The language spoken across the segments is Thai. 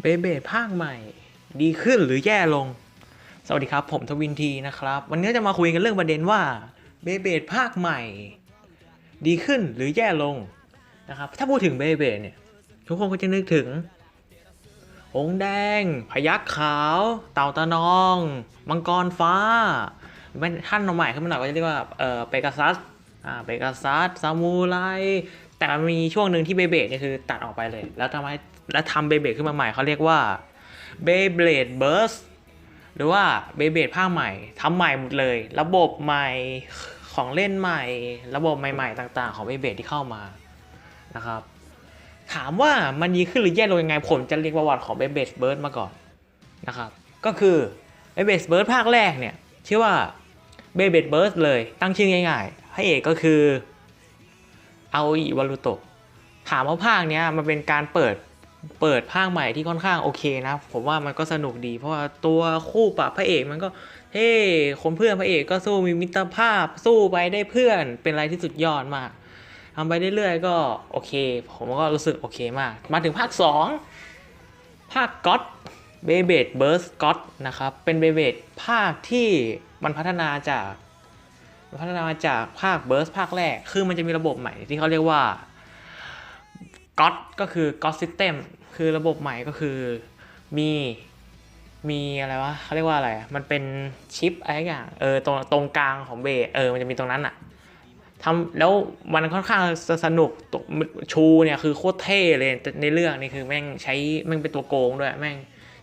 เบเบดภาคใหม่ ดีขึ้นหรือแย่ลง สวัสดีครับ ผมทวินทีนะครับ วันนี้จะมาคุยกันเรื่องประเด็นว่าเบเบดภาคใหม่ ดีขึ้นหรือแย่ลงนะครับถ้าพูดถึงเบเบดเนี่ย ทุกคนก็จะนึกถึงหงแดง พยัคฆ์ขาว เต่าตะนอง มังกรฟ้าเป็นท่านใหม่ขึ้นมาหน่อยก็จะเรียกว่าเออเปกาซัสอ่าเปกาซัสซามูไร แต่มันมีช่วงหนึ่งที่เบเบดเนี่ยคือตัดออกไปเลย แล้วทำให้แล้วทำเบเบดขึ้นมาใหม่เขาเรียกว่าเบเบดเบิร์สหรือว่าเบเบดภาคใหม่ทำใหม่หมดเลย ระบบใหม่ของเล่นใหม่ ระบบใหม่ๆ ต่างๆ ของเบเบดที่เข้ามานะครับ ถามว่ามันดีขึ้นหรือแย่ลงยังไงผมจะเรียกประวัติของเบเบสเบิร์ดมาก่อนนะครับก็คือเบเบสเบิร์ดภาคแรกเนี่ยชื่อว่าเบเบสเบิร์ดเลยตั้งชื่อง่ายๆพระเอกก็คือ เอาอิวารุโตะถามว่าภาคเนี้ยมันเป็นการเปิดเปิดภาคใหม่ที่ค่อนข้างโอเคนะ ผมว่ามันก็สนุกดี เพราะว่าตัวคู่ปะพระเอกมันก็เฮ้คนเพื่อนพระเอกก็สู้มีมิตรภาพสู้ไปได้เพื่อนเป็นอะไรที่สุดยอดมากทำไปเรื่อยๆก็โอเค ผมก็รู้สึกโอเคมาก มาถึงภาค 2 ภาคก็ d เบเบดเบิร์สก็ d นะครับ เป็นเบเบดภาคที่มันพัฒนาจาก พัฒนามาจากภาคเบิร์สภาคแรก คือมันจะมีระบบใหม่ที่เขาเรียกว่าก็ d ก็คือก็ซิสเต็มคือระบบใหม่ก็คือมีมีอะไรวะเขาเรียกว่าอะไร มันเป็นชิปอะไรอย่างเออตรงตรงกลางของเบสเออมันจะมีตรงนั้นอะทำแล้วมันค่อนข้างสนุกตัวชูเนี่ยคือโคตรเท่เลยในเรื่องนี่คือแม่งใช้แม่งเป็นตัวโกงด้วยแม่ง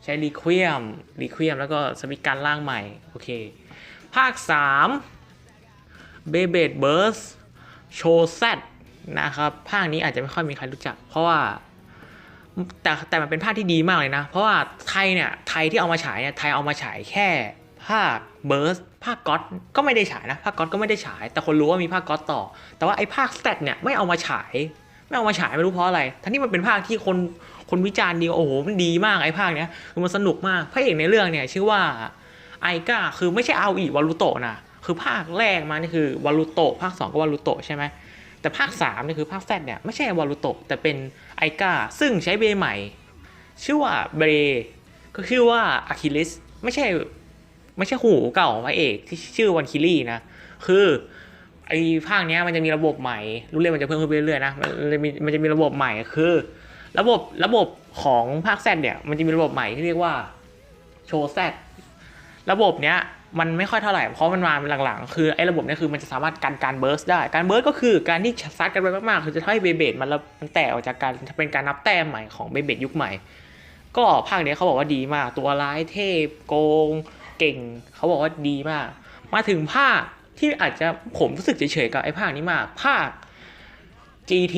ใช้รีเควียมรีเควียมแล้วก็สวิตการล่างใหม่ โอเค ภาค 3 b e b e d Burst Show Z นะครับ ภาคนี้อาจจะไม่ค่อยมีใครรู้จัก เพราะว่า แต่แต่มันเป็นภาคที่ดีมากเลยนะ เพราะว่าไทยเนี่ย ไทยที่เอามาฉายเนี่ย ไทยเอามาฉายแค่ภาคเบิร์สภาคก๊อตก็ไม่ได้ฉายนะ ภาคก๊อตก็ไม่ได้ฉาย แต่คนรู้ว่ามีภาคก๊อตต่อ แต่ว่าไอ้ภาคสเตตเนี่ยไม่เอามาฉาย ไม่เอามาฉายไม่รู้เพราะอะไร ทั้งที่มันเป็นภาคที่คนคนวิจารณ์ดีโอ้โหมันดีมากไอ้ภาคเนี้ยมันสนุกมากพระเอกในเรื่องเนี่ยชื่อว่าไอก้าคือไม่ใช่เอาอีวารุโตะนะ คือภาคแรกมานี่คือวารุโตะภาคสองก็วารุโตะใช่ไหมแต่ภาค3นี่คือภาคแซดเนี่ยไม่ใช่วารุโตะแต่เป็นไอกาซึ่งใช้เบใหม่ ชื่อว่าเบรก็ชื่อว่าอะคิลิสไม่ใช่ไม่ใช่หูเก่าของพระเอกที่ชื่อวันคิลี่นะคือไอภาคเนี้ยมันจะมีระบบใหม่รู้เลยมันจะเพิ่มขึ้นเรื่อยๆนะมันจะมีมันจะมีระบบใหม่คือ ระบบระบบของภาคแซดเนี่ยมันจะมีระบบใหม่ที่เรียกว่าโชว์แซดระบบเนี้ย มันไม่ค่อยเท่าไหร่ เพราะมันมาหลังๆ คือไอ้ระบบเนี้ยคือมันจะสามารถกันการเบิร์สได้ การเบิร์สก็คือการที่ซัดกันไปมากๆ คือจะทำให้เบเบดมันละมันแตกออกจากการเป็นการนับแต้มใหม่ของเบเบดยุคใหม่ ก็ภาคเนี้ยเขาบอกว่าดีมาก ตัวร้ายเทพโกง เก่ง เขาบอกว่าดีมาก มาถึงภาคที่อาจจะผมรู้สึกเฉยๆกับไอ้ภาคนี้มาก ภาค GT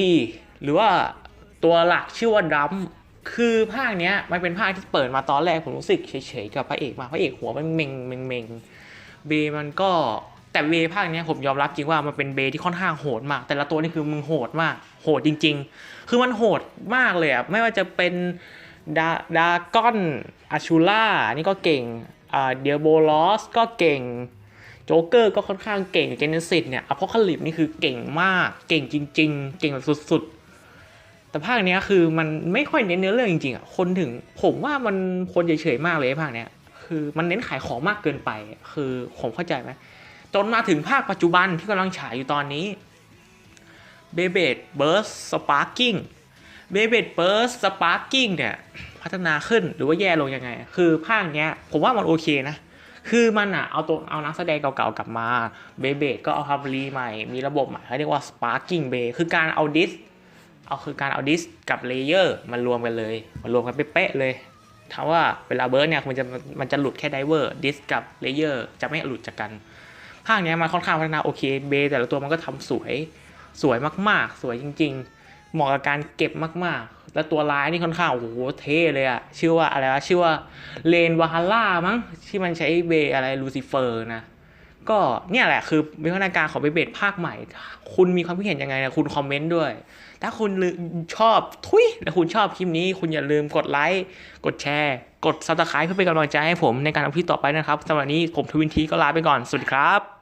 หรือว่าตัวหลักชื่อว่าดัม คือภาคเนี้ยมันเป็นภาคที่เปิดมาตอนแรกผมรู้สึกเฉยๆกับพระเอกมากพระเอกหัวมันเมงเมงเมงเบมันก็แต่เบภาคเนี้ยผมยอมรับจริงว่ามันเป็นเบที่ค่อนข้างโหดมาก แต่ละตัวนี่คือมึงโหดมาก โหดจริง ๆ คือมันโหดมากเลยอะไม่ว่าจะเป็นดาดากอนอาชูล่านี่ก็เก่งอ่าเดียโบลอสก็เก่งโจ๊กเกอร์ก็ค่อนข้างเก่งเจเนซิสเนี่ยอพอลคลิปนี่คือเก่งมากเก่งจริง ๆ เก่งสุดๆ แต่ภาคเนี้ยคือมันไม่ค่อยเน้นเนื้อเรื่องจริงๆอะคนถึงผมว่ามันคนเฉยๆมากเลยภาคเนี้ยคือมันเน้นขายของมากเกินไป คือผมเข้าใจไหมจนมาถึงภาคปัจจุบันที่กำลังฉายอยู่ตอนนี้ b e b e d Burst Sparking b e b e d Burst Sparking เนี่ยพัฒนาขึ้นหรือว่าแย่ลงยังไง คือภาคเนี้ยผมว่ามันโอเคนะ คือมันอะเอาตัวเอานักแสดงเก่าๆกลับมาเบเบดก็เอาทำรีใหม่ มีระบบใหม่เขาเรียกว่า Sparking Bay คือการเอาดิส เอาคือการเอาดิสกับเลเยอร์มันรวมกันเลยมันรวมกันเป๊ะเลยถามว่าเวลาเบิร์ดเนี่ยมันจะมันจะหลุดแค่ไดเวอร์ดิสกับเลเยอร์จะไม่หลุดจากกัน ภาคเนี้ยมันค่อนข้างพัฒนาโอเคเบแต่ละตัวมันก็ทำสวยสวยมากๆ สวยจริง ๆ เหมาะกับการเก็บมากๆ แล้วตัวร้ายนี่ค่อนข้างโอ้โหเท่เลยอะชื่อว่าอะไรวะชื่อว่าเลนวาฮาร่ามั้งที่มันใช้เบอะไรลูซิเฟอร์นะ ก็เนี่ยแหละคือวิวัฒนาการของเบเบดภาคใหม่ คุณมีความคิดเห็นยังไงนะคุณคอมเมนต์ด้วย ถ้าคุณชอบทุยและคุณชอบคลิปนี้ คุณอย่าลืมกดไลค์กดแชร์ กดซับสไครป์เพื่อเป็นกำลังใจให้ผมในการทำคลิปต่อไปนะครับสำหรับนี้ผมทวินทีก็ลาไปก่อน สวัสดีครับ